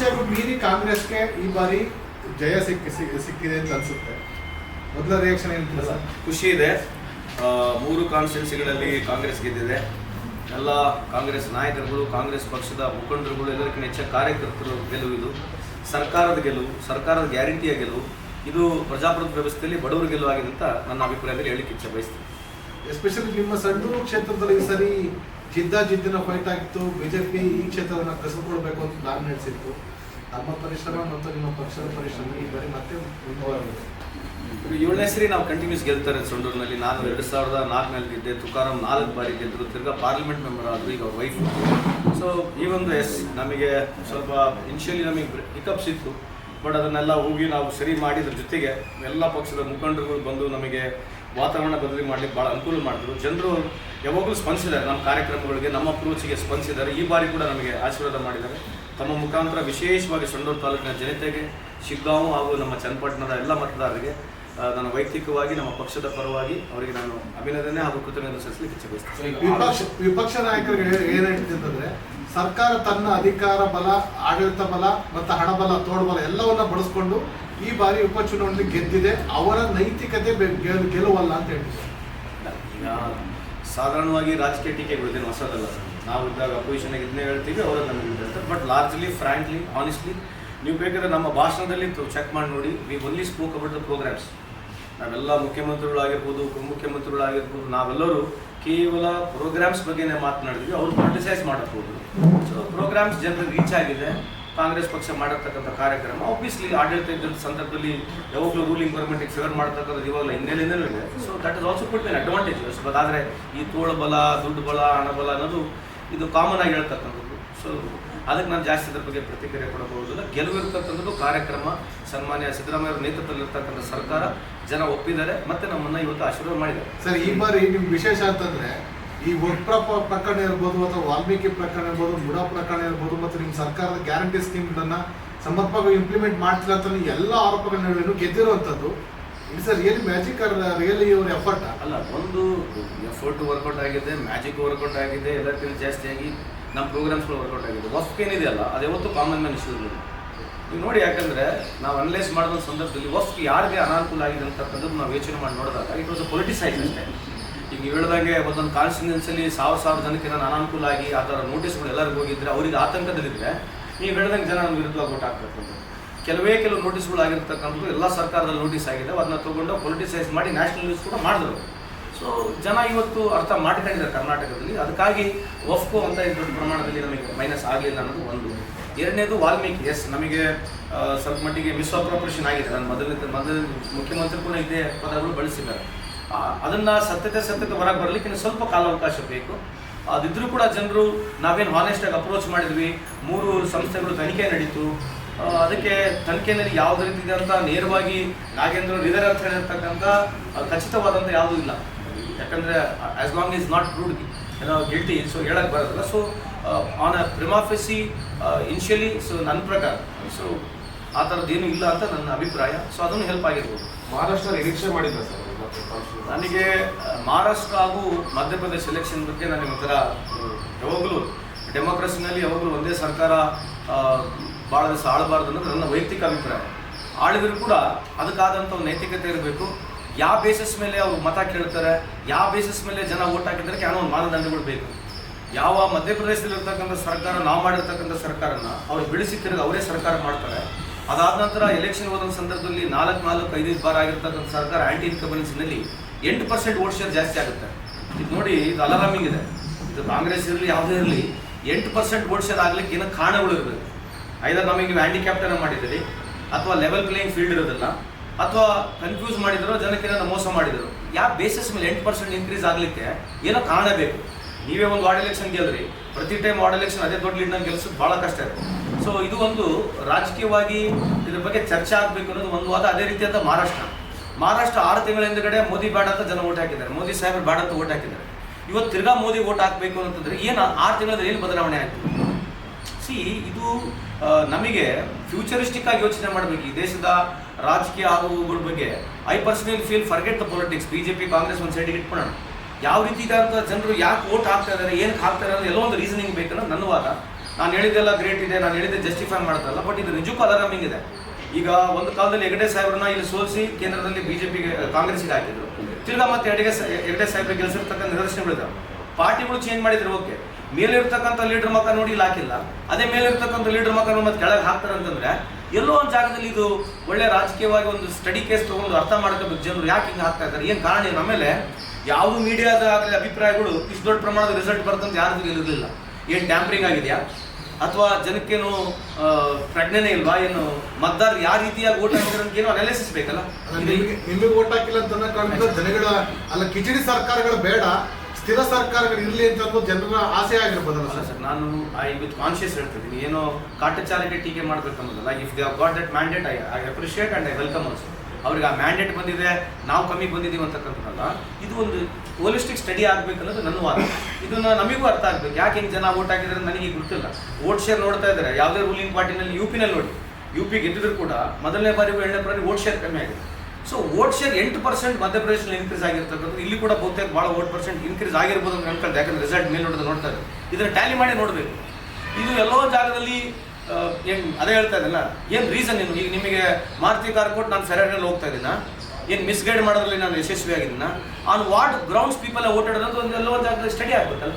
ನಿರೀಕ್ಷೆಗೂ ಮೀರಿ ಕಾಂಗ್ರೆಸ್ಗೆ ಈ ಬಾರಿ ಜಯ ಸಿಕ್ಕಿ ಸಿಕ್- ಸಿಕ್ಕಿದೆ ಅಂತ ಅನ್ಸುತ್ತೆ. ಮೊದಲ ರಿಯಾಕ್ಷನ್ ಏನು ಸರ್? ಖುಷಿ ಇದೆ. ಮೂರು ಕಾನ್ಸ್ಟಿಟ್ಯೂನ್ಸಿಗಳಲ್ಲಿ ಕಾಂಗ್ರೆಸ್ ಗೆದ್ದಿದೆ ಎಲ್ಲ ಕಾಂಗ್ರೆಸ್ ನಾಯಕರುಗಳು ಕಾಂಗ್ರೆಸ್ ಪಕ್ಷದ ಮುಖಂಡರುಗಳು ಎಲ್ಲರಿಗಿಂತ ಹೆಚ್ಚು ಕಾರ್ಯಕರ್ತರು ಗೆಲುವು ಇದು. ಸರ್ಕಾರದ ಗೆಲುವು ಸರ್ಕಾರದ ಗ್ಯಾರಂಟಿಯ ಗೆಲುವು. ಇದು ಪ್ರಜಾಪ್ರಭುತ್ವ ವ್ಯವಸ್ಥೆಯಲ್ಲಿ ಬಡವರ ಗೆಲುವಾಗಿದೆ ಅಂತ ನನ್ನ ಅಭಿಪ್ರಾಯದಲ್ಲಿ ಹೇಳಿಕ್ಕೆ ಇಚ್ಛೆ ಬಯಸ್ತೀನಿ. ಎಸ್ಪೆಷಲಿ ನಿಮ್ಮ ಸಣ್ಣ ಕ್ಷೇತ್ರದಲ್ಲಿ ಸರಿ ಜಿದ್ದಿನ ಫೈಟ್ ಆಗಿತ್ತು. ಬಿಜೆಪಿ ಈ ಕ್ಷೇತ್ರವನ್ನು ಕಸಿದುಕೊಳ್ಬೇಕು ಅಂತ ಪ್ಲಾನ್ ನಡೆಸಿತ್ತು. ನಮ್ಮ ಪರಿಶ್ರಮ ಮತ್ತು ನಿಮ್ಮ ಪಕ್ಷದ ಪರಿಶ್ರಮ ಈ ಬಾರಿ ಮತ್ತೆ ಮುಂದುವರೆದಿದೆ. ಏಳನೇ ಸರಿ ನಾವು ಕಂಟಿನ್ಯೂಸ್ ಗೆಲ್ತಾರೆ ಸೊಂಡೂರಿನಲ್ಲಿ. ನಾನು ಎರಡು ಸಾವಿರದ ನಾಲ್ಕನಲ್ಲಿ ಗೆದ್ದೆ. ತುಕಾರಾಮ್ ನಾಲ್ಕು ಬಾರಿ ಗೆದ್ದರು ತಿರ್ಗಾ ಪಾರ್ಲಿಮೆಂಟ್ ಮೆಂಬರ್ ಆದರು ಈಗ ವೈಫ್ ಸೊ ಈ ಒಂದು ಎಸ್ ನಮಗೆ ಸ್ವಲ್ಪ ಇನಿಷಿಯಲಿ ನಮಗೆ ಪಿಕಪ್ಸ್ ಇತ್ತು. ಬಟ್ ಅದನ್ನೆಲ್ಲ ಹೋಗಿ ನಾವು ಸರಿ ಮಾಡಿದ್ರ ಜೊತೆಗೆ ಎಲ್ಲ ಪಕ್ಷದ ಮುಖಂಡರುಗಳು ಬಂದು ನಮಗೆ ವಾತಾವರಣ ಬದಲಿ ಮಾಡಲಿಕ್ಕೆ ಭಾಳ ಅನುಕೂಲ ಮಾಡಿದ್ರು ಜನರು ಯಾವಾಗಲೂ ಸ್ಪಂದಿಸಿದ್ದಾರೆ. ನಮ್ಮ ಕಾರ್ಯಕ್ರಮಗಳಿಗೆ ನಮ್ಮ ಅಪ್ರೋಚಿಗೆ ಸ್ಪಂದಿಸಿದ್ದಾರೆ. ಈ ಬಾರಿ ಕೂಡ ನಮಗೆ ಆಶೀರ್ವಾದ ಮಾಡಿದ್ದಾರೆ. ತಮ್ಮ ಮುಖಾಂತರ ವಿಶೇಷವಾಗಿ ಸಂಡೂರು ತಾಲೂಕಿನ ಜನತೆಗೆ, ಶಿಗ್ಗಾಂವ್ ಹಾಗೂ ನಮ್ಮ ಚನ್ನಪಟ್ಟಣದ ಎಲ್ಲ ಮತದಾರರಿಗೆ ನಾನು ವೈಯಕ್ತಿಕವಾಗಿ, ನಮ್ಮ ಪಕ್ಷದ ಪರವಾಗಿ ಅವರಿಗೆ ನಾನು ಅಭಿನಂದನೆ ಹಾಗೂ ಕೃತಜ್ಞತೆ ಸಲ್ಲಿಸಲಿಕ್ಕೆ ಇಚ್ಛೆ ವಿಪಕ್ಷ ವಿಪಕ್ಷ ನಾಯಕರಿಗೆ ಏನ್ ಅಂತಂದರೆ, ಸರ್ಕಾರ ತನ್ನ ಅಧಿಕಾರ, ಬಲ, ಆಡಳಿತ ಬಲ, ಮತ್ತು ಹಣಬಲ ತೋಡ್ಬಲ ಎಲ್ಲವನ್ನ ಬಳಸ್ಕೊಂಡು ಈ ಬಾರಿ ಉಪಚುನಾವಣೆ ಗೆದ್ದಿದೆ. ಅವರ ನೈತಿಕತೆ ಗೆಲುವಲ್ಲ ಅಂತ ಹೇಳಿದ್ರು ಸಾಧಾರಣವಾಗಿ ರಾಜಕೀಯ ಟೀಕೆಗಳಿದ್ದೇನೆ ಹೊಸದಲ್ಲ. ನಾವು ಇದ್ದಾಗ ಅಪೋಸಿಷನ್ ಇದನ್ನೇ ಹೇಳ್ತೀವಿ, ಅವರ ನಮಗೆ ಹೇಳ್ತಾರೆ. ಬಟ್ ಲಾರ್ಜ್ಲಿ ಫ್ರಾಂಕ್ಲಿ ಆನೆಸ್ಟ್ಲಿ ನೀವು ಬೇಕಾದ್ರೆ ನಮ್ಮ ಭಾಷಣದಲ್ಲಿ ಚೆಕ್ ಮಾಡಿ ನೋಡಿ. We only spoke about the programs ನಾವೆಲ್ಲ ಮುಖ್ಯಮಂತ್ರಿಗಳಾಗಿರ್ಬೋದು, ಉಪಮುಖ್ಯಮಂತ್ರಿಗಳಾಗಿರ್ಬೋದು, ನಾವೆಲ್ಲರೂ ಕೇವಲ ಪ್ರೋಗ್ರಾಮ್ಸ್ ಬಗ್ಗೆನೇ ಮಾತನಾಡಿದ್ವಿ. ಅವ್ರು ಕ್ರಿಟಿಸೈಸ್ ಮಾಡಬಹುದು. ಸೊ ಪ್ರೋಗ್ರಾಮ್ಸ್ ಜನರಿಗೆ ರೀಚ್ ಆಗಿದೆ. ಕಾಂಗ್ರೆಸ್ ಪಕ್ಷ ಮಾಡಿರ್ತಕ್ಕಂಥ ಕಾರ್ಯಕ್ರಮ. ಆಬ್ವಿಯಸ್ಲಿ ಆಡಳಿತ ಇದ್ದಂಥ ಸಂದರ್ಭದಲ್ಲಿ ಯಾವಾಗಲೂ ರೂಲಿಂಗ್ ಗೌರ್ಮೆಂಟಿಗೆ ಫೇವರ್ ಮಾಡ್ತಕ್ಕಂಥದ್ದು ಇವಾಗಲ್ಲ ಹಿನ್ನೆಲೆಯಿಂದಲೂ ಇದೆ. So that is also put main advantage but ಆದರೆ ಈ ತೋಳ ಬಲ, ದುಡ್ಡು ಬಲ, ಹಣ ಬಲ ಅನ್ನೋದು ಇದು ಕಾಮನ್ ಆಗಿ ಹೇಳ್ತಕ್ಕಂಥದ್ದು. ಸೊ ಅದಕ್ಕೆ ನಾನು ಜಾಸ್ತಿ ಇದ್ರ ಬಗ್ಗೆ ಪ್ರತಿಕ್ರಿಯೆ ಕೊಡಬಹುದಿಲ್ಲ ಗೆಲುವಿರ್ತಕ್ಕಂಥದ್ದು ಕಾರ್ಯಕ್ರಮ. ಸನ್ಮಾನ್ಯ ಸಿದ್ದರಾಮಯ್ಯ ಅವರ ನೇತೃತ್ವದಲ್ಲಿರ್ತಕ್ಕಂಥ ಸರ್ಕಾರ. ಜನ ಒಪ್ಪಿದ್ದಾರೆ. ಮತ್ತೆ ನಮ್ಮನ್ನ ಇವತ್ತು ಆಶೀರ್ವಾದ ಮಾಡಿದ್ದಾರೆ. ಸರ್, ಈ ಬಾರಿ ನಿಮ್ ವಿಶೇಷ ಅಂತಂದ್ರೆ ಈ ಒಪ್ರ ಪ- ಪ್ರಕರಣ ಇರ್ಬೋದು ಅಥವಾ ವಾಲ್ಮೀಕಿ ಪ್ರಕರಣ ಇರ್ಬೋದು, ಮುಡಾ ಪ್ರಕರಣ ಇರ್ಬೋದು ಮತ್ತು ನಿಮ್ಮ ಸರ್ಕಾರದ ಗ್ಯಾರಂಟಿ ಸ್ಕೀಮ್ಗಳನ್ನ ಸಮರ್ಪಕವಾಗಿ ಇಂಪ್ಲಿಮೆಂಟ್ ಮಾಡ್ತಿಲ್ಲ ಅಂತ ಎಲ್ಲ ಆರೋಪಗಳ ನಡುವೆನೂ ಗೆದ್ದಿರುವಂಥದ್ದು. It's a real magic or really ಇವ್ರ ಎಫರ್ಟ್ ಅಲ್ಲ, ಒಂದು ಎಫರ್ಟ್ ವರ್ಕೌಟ್ ಆಗಿದೆ ಮ್ಯಾಜಿಕ್ ವರ್ಕೌಟ್ ಆಗಿದೆ ಎಲ್ಲಕ್ಕಿಂತ ಜಾಸ್ತಿಯಾಗಿ ನಮ್ಮ ಪ್ರೋಗ್ರಾಮ್ಸ್ಗಳು ವರ್ಕೌಟ್ ಆಗಿದೆ. ವಫ್ಕ್ ಏನಿದೆಯಲ್ಲ ಅದು ಯಾವತ್ತೂ ಕಾಮನ್ ಮ್ಯಾನ್ ಇಶ್ಯೂ ನೀವು ನೋಡಿ ಯಾಕಂದ್ರೆ ನಾವು ಅನಲೈಸ್ ಮಾಡಿದ ಸಂದರ್ಭದಲ್ಲಿ ವಫ್ಕ್ ಯಾರಿಗೆ ಅನಾನುಕೂಲ ಆಗಿದೆ ಅಂತಕ್ಕಂಥದ್ದು ನಾವು ಯೋಚನೆ ಮಾಡಿ ನೋಡಿದಾಗ ಇಟ್ ವಾಸ್ ಅ ಪೊಲಿಟಿಸೈಸ್ ಅಷ್ಟೇ ನೀವು ಹೇಳ್ದಾಗೆ ಒಂದೊಂದು ಕಾನ್ಸ್ಟಿಟ್ಯೂನ್ಸಲ್ಲಿ ಸಾವಿರ ಸಾವಿರ ಜನಕ್ಕೆ ನಾನು ಅನಾನುಕೂಲ ಆಗಿ ಆ ಥರ ನೋಟಿಸ್ಗಳು ಎಲ್ಲರಿಗೂ ಹೋಗಿದ್ರೆ ಅವರಿಗೆ ಆತಂಕದಲ್ಲಿದ್ದರೆ ನೀವು ಹೇಳ್ದಂಗೆ ಜನ ನಮ್ಮ ವಿರುದ್ಧವಾಗಿ ಓಟ್ ಹಾಕ್ಬೇಕು ಕೆಲವೇ ಕೆಲವು ನೋಟಿಸ್ಗಳು ಆಗಿರ್ತಕ್ಕಂಥದ್ದು ಎಲ್ಲ ಸರ್ಕಾರದ ನೋಟಿಸ್ ಆಗಿದೆ. ಅದನ್ನ ತೊಗೊಂಡು ಪೊಲಿಟಿಸೈಸ್ ಮಾಡಿ ನ್ಯಾಷನಲ್ ನ್ಯೂಸ್ ಕೂಡ ಮಾಡಿದ್ರು. ಸೊ ಜನ ಇವತ್ತು ಅರ್ಥ ಮಾಡ್ಕೊಂಡಿದ್ದಾರೆ ಕರ್ನಾಟಕದಲ್ಲಿ. ಅದಕ್ಕಾಗಿ ಒಫ್ಕೋ ಅಂತ ದೊಡ್ಡ ಪ್ರಮಾಣದಲ್ಲಿ ನಮಗೆ ಮೈನಸ್ ಆಗಲಿಲ್ಲ ಅನ್ನೋದು ಒಂದು. ಎರಡನೇದು ವಾಲ್ಮೀಕಿ. ಎಸ್ ನಮಗೆ ಸ್ವಲ್ಪ ಮಟ್ಟಿಗೆ ಮಿಸ್ಅಪ್ರೋಪ್ರೇಷನ್ ಆಗಿದೆ. ನಾನು ಮೊದಲಿದ್ದ ಮೊದಲ ಮುಖ್ಯಮಂತ್ರಿ ಕೂಡ ಇದೇ ಪದಗಳು ಬಳಸಿದ್ದಾರೆ. ಅದನ್ನ ಸತ್ಯತೆ ಸತ್ಯತೆ ಹೊರಗೆ ಬರಲಿಕ್ಕೆ ಸ್ವಲ್ಪ ಕಾಲಾವಕಾಶ ಬೇಕು. ಅದಿದ್ರೂ ಕೂಡ ಜನರು ನಾವೇನು ಹಾನೆಸ್ಟಾಗಿ ಅಪ್ರೋಚ್ ಮಾಡಿದ್ವಿ. ಮೂರು ಸಂಸ್ಥೆಗಳು ತನಿಖೆ ನಡೀತು. ಅದಕ್ಕೆ ತನಿಖೆಯಲ್ಲಿ ಯಾವುದೇ ರೀತಿ ಅಂತ ನೇರವಾಗಿ ನಾಗೇಂದ್ರ ಇದಾರೆ ಅಂತ ಹೇಳಿರ್ತಕ್ಕಂಥ ಖಚಿತವಾದಂಥ ಯಾವುದೂ ಇಲ್ಲ. ಯಾಕಂದ್ರೆ as long is not proved ಏನೋ ಗಿಲ್ಟಿ ಸೊ ಹೇಳಕ್ಕೆ ಬರೋದಿಲ್ಲ. So on a prima facie initially so ನನ್ನ ಪ್ರಕಾರ ಸೊ ಆ ಥರದ್ದು ಏನೂ ಇಲ್ಲ ಅಂತ ನನ್ನ ಅಭಿಪ್ರಾಯ. ಸೊ ಅದನ್ನು ಹೆಲ್ಪ್ ಆಗಿರ್ಬೋದು. ಮಹಾರಾಷ್ಟ್ರ ನಿರೀಕ್ಷೆ ಮಾಡಿದ್ದ ಸರ್. ನನಗೆ ಮಹಾರಾಷ್ಟ್ರ ಹಾಗೂ ಮಧ್ಯಪ್ರದೇಶ ಎಲೆಕ್ಷನ್ ಬಗ್ಗೆ ನನಗೆ ಒಂಥರ ಯಾವಾಗಲೂ ಡೆಮೋಕ್ರಸಿನಲ್ಲಿ ಯಾವಾಗಲೂ ಒಂದೇ ಸರ್ಕಾರ ಭಾಳ ದಿವಸ ಆಳಬಾರ್ದು ಅನ್ನೋದು ನನ್ನ ವೈಯಕ್ತಿಕ ಅಭಿಪ್ರಾಯ. ಆಳಿದ್ರು ಕೂಡ ಅದಕ್ಕಾದಂಥ ಒಂದು ನೈತಿಕತೆ ಇರಬೇಕು. ಯಾವ ಬೇಸಿಸ್ ಮೇಲೆ ಅವ್ರು ಮತ ಕೇಳ್ತಾರೆ, ಯಾವ ಬೇಸಿಸ್ ಮೇಲೆ ಜನ ಓಟ್ ಹಾಕಿದ್ರೆ ಏನೋ ಒಂದು ಮಾನದಂಡಗಳು ಬೇಕು. ಯಾವ ಮಧ್ಯಪ್ರದೇಶದಲ್ಲಿರ್ತಕ್ಕಂಥ ಸರ್ಕಾರ, ನಾವು ಮಾಡಿರ್ತಕ್ಕಂಥ ಸರ್ಕಾರನ ಅವ್ರು ಬಿಡಿಸಿ ತಿರುಗಿ ಅವರೇ ಸರ್ಕಾರ ಮಾಡ್ತಾರೆ. ಅದಾದ ನಂತರ ಎಲೆಕ್ಷನ್ ಹೋದ ಸಂದರ್ಭದಲ್ಲಿ ನಾಲ್ಕು ನಾಲ್ಕು ಐದೈದು ಬಾರ್ ಆಗಿರ್ತಕ್ಕಂಥ ಸರ್ಕಾರ ಆಂಟಿ ಇನ್ಕಂಬನ್ಸಿನಲ್ಲಿ ಎಂಟು ಪರ್ಸೆಂಟ್ ವೋಟ್ ಶೇರ್ ಜಾಸ್ತಿ ಆಗುತ್ತೆ. ಇದು ನೋಡಿ ಇದು ಅಲಾರಾಮಿಂಗ್ ಇದೆ. ಇದು ಕಾಂಗ್ರೆಸ್ ಇರಲಿ, ಯಾವುದೇ ಇರಲಿ, ಎಂಟು ಪರ್ಸೆಂಟ್ ವೋಟ್ ಶೇರ್ ಆಗ್ಲಿಕ್ಕೆ ಏನೋ ಕಾರಣಗಳು ಇರಬೇಕು. ಐದರ್ ನಮಗೆ ನೀವು ಹ್ಯಾಂಡಿಕ್ಯಾಪ್ಟನ್ನು ಮಾಡಿದ್ದೀರಿ, ಅಥವಾ ಲೆವೆಲ್ ಪ್ಲೇಯಿಂಗ್ ಫೀಲ್ಡ್ ಇರೋದಿಲ್ಲ, ಅಥವಾ ಕನ್ಫ್ಯೂಸ್ ಮಾಡಿದ್ರು ಜನಕ್ಕೆ ಏನೋ ಮೋಸ ಮಾಡಿದರು ಯಾವ ಬೇಸಿಸ್ ಮೇಲೆ ಎಂಟು ಪರ್ಸೆಂಟ್ ಇನ್ಕ್ರೀಸ್ ಆಗಲಿಕ್ಕೆ ಏನೋ ಕಾರಣ ಬೇಕು. ನೀವೇ ಒಂದು ವಾರ್ಡ್ ಎಲೆಕ್ಷನ್ ಗೆಲ್ಲರಿ ಪ್ರತಿ ಟೈಮ್ ವಾರ್ಡ್ ಎಲೆಕ್ಷನ್ ಅದೇ ದೊಡ್ಡ ಲೀಡ್ನ ಗೆಲ್ಸೋದು ಭಾಳ ಕಷ್ಟ ಇದೆ ಸೊ ಇದು ಒಂದು ರಾಜಕೀಯವಾಗಿ ಇದ್ರ ಬಗ್ಗೆ ಚರ್ಚೆ ಆಗಬೇಕು ಅನ್ನೋದು ಒಂದು ವಾದ ಅದೇ ರೀತಿಯಾದ ಮಹಾರಾಷ್ಟ್ರ. ಮಹಾರಾಷ್ಟ್ರ ಆರು ತಿಂಗಳ ಹಿಂದ್ಗಡೆ ಮೋದಿ ಬೇಡ ಅಂತ ಜನ ಓಟ್ ಹಾಕಿದ್ದಾರೆ. ಮೋದಿ ಸಾಹೇಬರು ಬೇಡ ಅಂತ ಓಟ್ ಹಾಕಿದ್ದಾರೆ. ಇವತ್ತು ತಿರ್ಗಾ ಮೋದಿ ಓಟ್ ಹಾಕಬೇಕು ಅಂತಂದ್ರೆ ಏನು ಆರು ತಿಂಗಳಲ್ಲಿ ಏನು ಬದಲಾವಣೆ ಆಯ್ತು? ಸಿ ಇದು ನಮಗೆ ಫ್ಯೂಚರಿಸ್ಟಿಕ್ ಆಗಿ ಯೋಚನೆ ಮಾಡಬೇಕು. ಈ ದೇಶದ ರಾಜಕೀಯ ಆಗುವುಗಳ ಬಗ್ಗೆ I personal feel forget the politics BJP Congress ಒಂದು ಸೈಡಿಗೆ ಇಟ್ಕೊಳ್ಳೋಣ ಯಾವ ರೀತಿ ಜನರು ಯಾಕೆ ವೋಟ್ ಹಾಕ್ತಾ ಇದ್ದಾರೆ ಏನಕ್ಕೆ ಹಾಕ್ತಾ ಇದ್ದಾರೆ ಎಲ್ಲೋ ಒಂದು ರೀಸನಿಂಗ್ ಬೇಕನ್ನೋದು ನನ್ನ ವಾದ. ನಾನು ಹೇಳಿದ್ದೆಲ್ಲ ಗ್ರೇಟ್ ಇದೆ, ನಾನು ಹೇಳಿದ್ದೆ ಜಸ್ಟಿಫೈ ಮಾಡ್ತಲ್ಲ ಬಟ್ ಇದು ನಿಜಕ್ಕೂ ಅಲಾರಾಮಿಂಗ್ ಇದೆ. ಈಗ ಒಂದು ಕಾಲದಲ್ಲಿ ಹೆಗಡೆ ಸಾಹೇಬ್ರನ್ನ ಇಲ್ಲಿ ಸೋಲಿಸಿ ಕೇಂದ್ರದಲ್ಲಿ ಬಿಜೆಪಿಗೆ ಕಾಂಗ್ರೆಸ್ಗೆ ಹಾಕಿದ್ರು. ತಿರ್ಗಾ ಮತ್ತೆ ಹೆಗಡೆ ಹೆಗಡೆ ಸಾಹೇಬ್ರಿಗೆ ಗೆಲ್ಸಿರ್ತಕ್ಕಂಥ ನಿದರ್ಶನಗಳಿದ್ದಾವೆ ಪಾರ್ಟಿಗಳು ಚೇಂಜ್ ಮಾಡಿದ್ರು ಓಕೆ ಮೇಲಿರ್ತಕ್ಕಂಥ ಲೀಡರ್ ಮಕ್ಕ ನೋಡಿ ಇಲ್ಲಿ ಹಾಕಿಲ್ಲ. ಅದೇ ಮೇಲಿರ್ತಕ್ಕಂಥ ಲೀಡರ್ ಮಕ್ಕ ನೋಡಿ ಮತ್ತೆ ಕೆಳಗೆ ಹಾಕ್ತಾರೆ ಅಂತಂದ್ರೆ ಎಲ್ಲೋ ಒಂದು ಜಾಗದಲ್ಲಿ ಇದು ಒಳ್ಳೆ ರಾಜಕೀಯವಾಗಿ ಒಂದು ಸ್ಟಡಿ ಕೇಸ್ ತಗೊಂಡು ಅರ್ಥ ಮಾಡ್ಕೋಬೇಕು ಜನರು ಯಾಕೆ ಹಿಂಗೆ ಹಾಕ್ತಾ ಇದ್ದಾರೆ, ಏನು ಕಾರಣ ಏನು ಆಮೇಲೆ ಯಾವ ಮೀಡಿಯಾದ ಆಗಲಿ ಅಭಿಪ್ರಾಯಗಳು ಇಷ್ಟು ದೊಡ್ಡ ಪ್ರಮಾಣದ ರಿಸಲ್ಟ್ ಬರ್ತಂತ ಯಾರಿಗೂ ಇರಲಿಲ್ಲ ಏನು ಟ್ಯಾಂಪರಿಂಗ್ ಆಗಿದೆಯಾ? ಅಥವಾ ಜನಕ್ಕೇನು ಪ್ರಜ್ಞೆನೇ ಇಲ್ವಾ? ಏನು ಮತದಾರರು ಯಾವ ರೀತಿಯಾಗಿ ಓಟ್ ಹಾಕಿದ್ರೆ ಅಂತ ಏನೋ ಅನಾಲಿಸಿಸ್ ಬೇಕಲ್ಲ? ನಿಮಗೆ ನಿಮಗೆ ಓಟ್ ಹಾಕಿಲ್ಲ ಅಂತ ಕಾರಣದಿಂದ ಜನಗಳ ಅಲ್ಲ ಕಿಚಡಿ ಸರ್ಕಾರಗಳು ಬೇಡ ಸ್ಥಿರ ಸರ್ಕಾರಗಳು ಇರಲಿ ಅಂತ ಜನರ ಆಸೆ ಆಗಿರ್ಬೋದಲ್ಲ ಸರ್? ಸರ್ ನಾನು ಐ ವಿತ್ ಕಾನ್ಶಿಯಸ್ ಹೇಳ್ತಿದ್ದೀನಿ. ಏನೋ ಕಾಟಚಾರಕ್ಕೆ ಟೀಕೆ ಮಾಡ್ಬೇಕನ್ನೋದಲ್ಲ if they got that mandate I I appreciate and I welcome also ಅವ್ರಿಗೆ ಆ ಮ್ಯಾಂಡೇಟ್ ಬಂದಿದೆ, ನಾವು ಕಮ್ಮಿ ಬಂದಿದ್ದೀವಿ ಅಂತಕ್ಕಂಥದ್ದಲ್ಲ, ಇದು ಒಂದು ಹೋಲಿಸ್ಟಿಕ್ ಸ್ಟಡಿ ಆಗಬೇಕನ್ನೋದು ನನ್ನ ವಾದ. ಇದನ್ನ ನಮಗೂ ಅರ್ಥ ಆಗಬೇಕು. ಯಾಕೆ ಹಿಂಗೆ ಜನ ಓಟ್ ಹಾಕಿದ್ರೆ ನನಗೆ ಗೊತ್ತಿಲ್ಲ. ವೋಟ್ ಶೇರ್ ನೋಡ್ತಾ ಇದ್ದಾರೆ. ಯಾವುದೇ ರೂಲಿಂಗ್ ಪಾರ್ಟಿನಲ್ಲಿ ಯು ಪಿನಲ್ಲಿ ನೋಡಿ. ಯು ಪಿ ಗೆದ್ದಿದ್ರು ಕೂಡ ಮೊದಲನೇ ಬಾರಿ ಎರಡನೇ ಬಾರಿ ವೋಟ್ ಶೇರ್ ಕಮ್ಮಿ ಆಗಿದೆ. ಸೊ ವೋಟ್ ಶೇರ್ ಎಂಟು ಪರ್ಸೆಂಟ್ ಮಧ್ಯಪ್ರದೇಶದಲ್ಲಿ ಇನ್ಕ್ರೀಸ್ ಆಗಿರ್ತಕ್ಕಂಥದ್ದು. ಇಲ್ಲಿ ಕೂಡ ಬಹುತೇಕ ಭಾಳ ಓಟ್ ಪರ್ಸೆಂಟ್ ಇನ್ಕ್ರೀಸ್ ಆಗಿರ್ಬೋದು ಅಂತ ಅನ್ಕೊಳ್ತಾರೆ ಯಾಕಂದ್ರೆ ರಿಸಲ್ಟ್ ಮೇಲೆ ನೋಡಿದ್ರೆ ನೋಡ್ತಾರೆ ಇದನ್ನ ಟ್ಯಾಲಿ ಮಾಡಿ ನೋಡಬೇಕು. ಇದು ಎಲ್ಲೋ ಜಾಗದಲ್ಲಿ ಏನು ಅದೇ ಹೇಳ್ತಾ ಇದ್ದಲ್ಲ, ಏನು ರೀಸನ್ ಏನು ಈಗ ನಿಮಗೆ ಮಾರುತಿ ಕಾರ್ ಕೊಟ್ಟು ನಾನು ಸರಿಯಾಗಿ ಹೋಗ್ತಾ ಇದ್ದೀನ? ಏನು ಮಿಸ್ಗೈಡ್ ಮಾಡೋದ್ರಲ್ಲಿ ನಾನು ಯಶಸ್ವಿ ಆಗಿದ್ದೀನ ಆನ್ ವಾಟ್ ಗ್ರೌಂಡ್ಸ್ ಪೀಪಲ್ ಓಟಾಡೋದು ಒಂದು ಎಲ್ಲೋ ಒಂದು ಸ್ಟಡಿ ಆಗ್ಬೇಕಲ್ಲ.